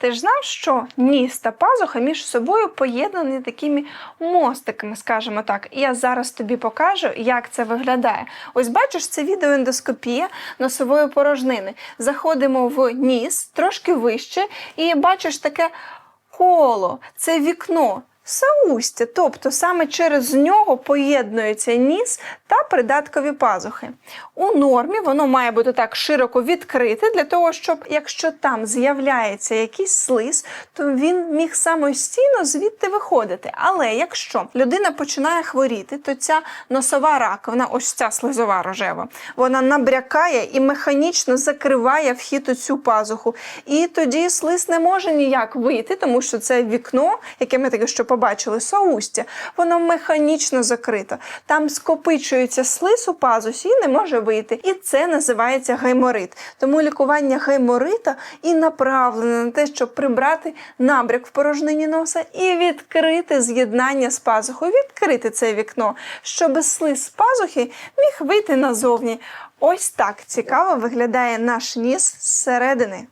Ти ж знав, що ніс та пазуха між собою поєднані такими мостиками, скажімо так. І я зараз тобі покажу, як це виглядає. Ось бачиш, це відеоендоскопія носової порожнини. Заходимо в ніс трошки вище, і бачиш таке коло, це вікно. Соустя, тобто саме через нього поєднується ніс та придаткові пазухи. У нормі воно має бути так широко відкрите для того, щоб якщо там з'являється якийсь слиз, то він міг самостійно звідти виходити. Але якщо людина починає хворіти, то ця носова раковина, ось ця слизова рожева, вона набрякає і механічно закриває вхід у цю пазуху. І тоді слиз не може ніяк вийти, тому що це вікно, яке ми таке що побачили, соустя, воно механічно закрито. Там скопичується слиз у пазусі і не може вийти. І це називається гайморит. Тому лікування гайморита і направлене на те, щоб прибрати набряк в порожнині носа і відкрити з'єднання з пазухою, відкрити це вікно, щоб слиз з пазухи міг вийти назовні. Ось так цікаво виглядає наш ніс зсередини.